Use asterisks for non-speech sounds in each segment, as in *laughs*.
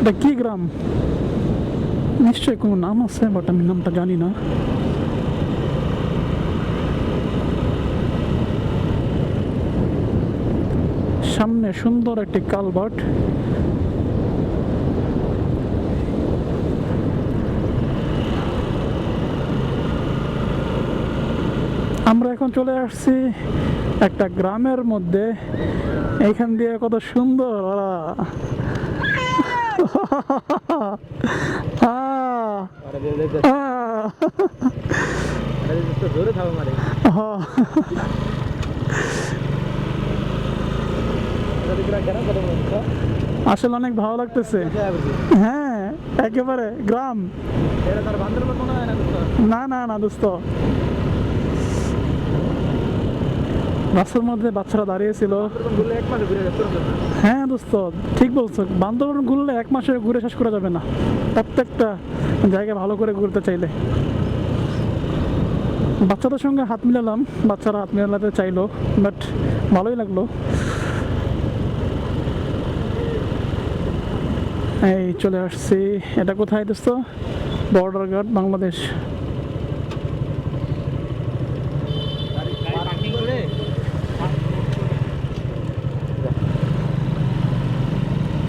এটা কি গ্রাম। নিশ্চয়ই কোনো নাম আছে বাট আমি নামটা জানি না। সামনে সুন্দর একটি কালভার্ট আমরা এখন চলে আসছি একটা গ্রামের মধ্যে। এখান দিয়ে কত সুন্দর *laughs* আসলে অনেক ভালো লাগতেছে। হ্যাঁ একেবারে গ্রাম। না না না দোস্ত। রাস্তার মধ্যে বাচ্চারা দাঁড়িয়েছিল। হ্যাঁ দোস্ত, ঠিক বলছো। বান্দরবন ঘুরলে এক মাসে ঘুরে শেষ করা যাবে না। প্রত্যেকটা জায়গা ভালো করে ঘুরতে চাইলে। বাচ্চাদের সঙ্গে হাত মিলালাম, বাচ্চারা হাত মিলাতে চাইলো বাট ভালোই লাগল। এই চলে আসছি। এটা কোথায় দোস্ত? Border guard, Bangladesh.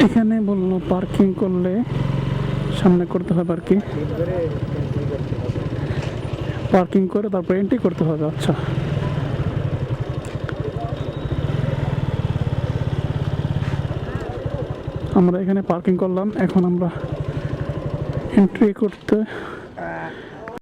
এখানে বলল পার্কিং করলে সামনে করতে হবে আর কি। পার্কিং করে তারপর এন্ট্রি করতে হবে আচ্ছা আমরা এখানে পার্কিং করলাম, এখন আমরা এন্ট্রি করতে